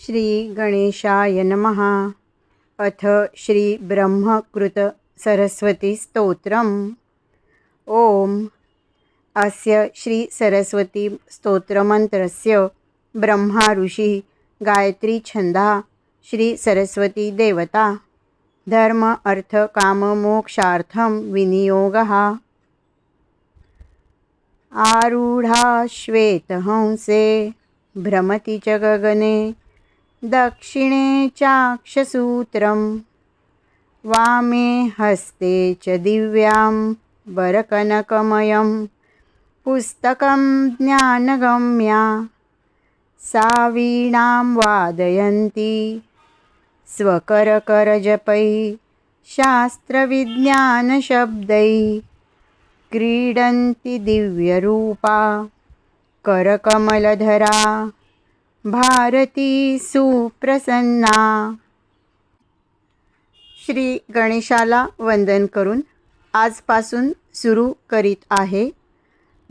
श्री गणेशाय नमः. अथ श्री ब्रह्मकृत सरस्वती ॐ अस्य श्री सरस्वती ब्रह्मा ऋषिः गायत्री श्रीसरस्वतीदेवता श्री सरस्वती देवता. धर्म अर्थ काम विनियोगः. आरूढा श्वेतहंसे भ्रमति च गगने दक्षिणे चाक्षसूत्रं वामे हस्ते च दिव्यां वरकनकमयं। पुस्तकं ज्ञानगम्या। सा वीणां वादयन्ती। स्वकरकरजपैः शास्त्रविज्ञानशब्दैः क्रीडन्ति दिव्यरूपा। करकमलधरा भारती सुप्रसन्ना. श्री गणेशाला वंदन करून आजपासून सुरू करीत आहे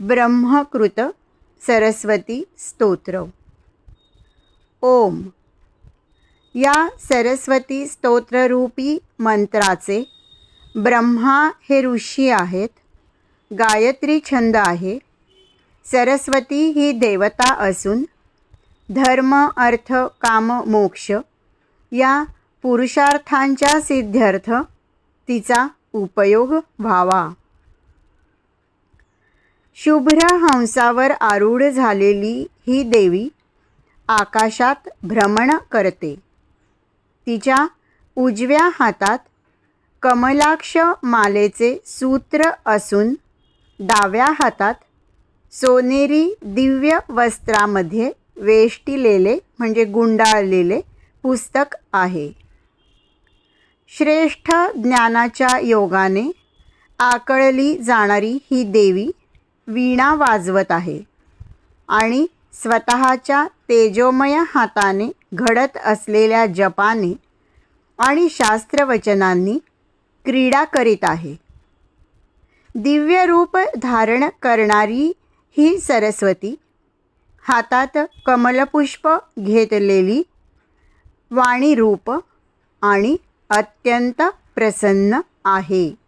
ब्रह्मकृत सरस्वती स्तोत्र. ओम. या सरस्वती स्तोत्ररूपी मंत्राचे ब्रह्मा हे ऋषी आहेत गायत्री छंद आहे सरस्वती ही देवता असून धर्म अर्थ काम मोक्ष या पुरुषार्थांच्या सिद्ध्यर्थ तिचा उपयोग व्हावा. शुभ्र हंसावर आरूढ झालेली ही देवी आकाशात भ्रमण करते. तिच्या उजव्या हातात कमलाक्ष मालेचे सूत्र असून डाव्या हातात सोनेरी दिव्य वस्त्रामध्ये वेष्टिलेले म्हणजे गुंडाळलेले पुस्तक आहे. श्रेष्ठ ज्ञानाच्या योगाने आकळली जाणारी ही देवी वीणा वाजवत आहे आणि स्वतःच्या तेजोमय हाताने घडत असलेल्या जपाने आणि शास्त्रवचनांनी क्रीडा करीत आहे. दिव्य रूप धारण करणारी ही सरस्वती हातात कमलपुष्प घेतलेली वाणी रूप आणि अत्यंत प्रसन्न आहे.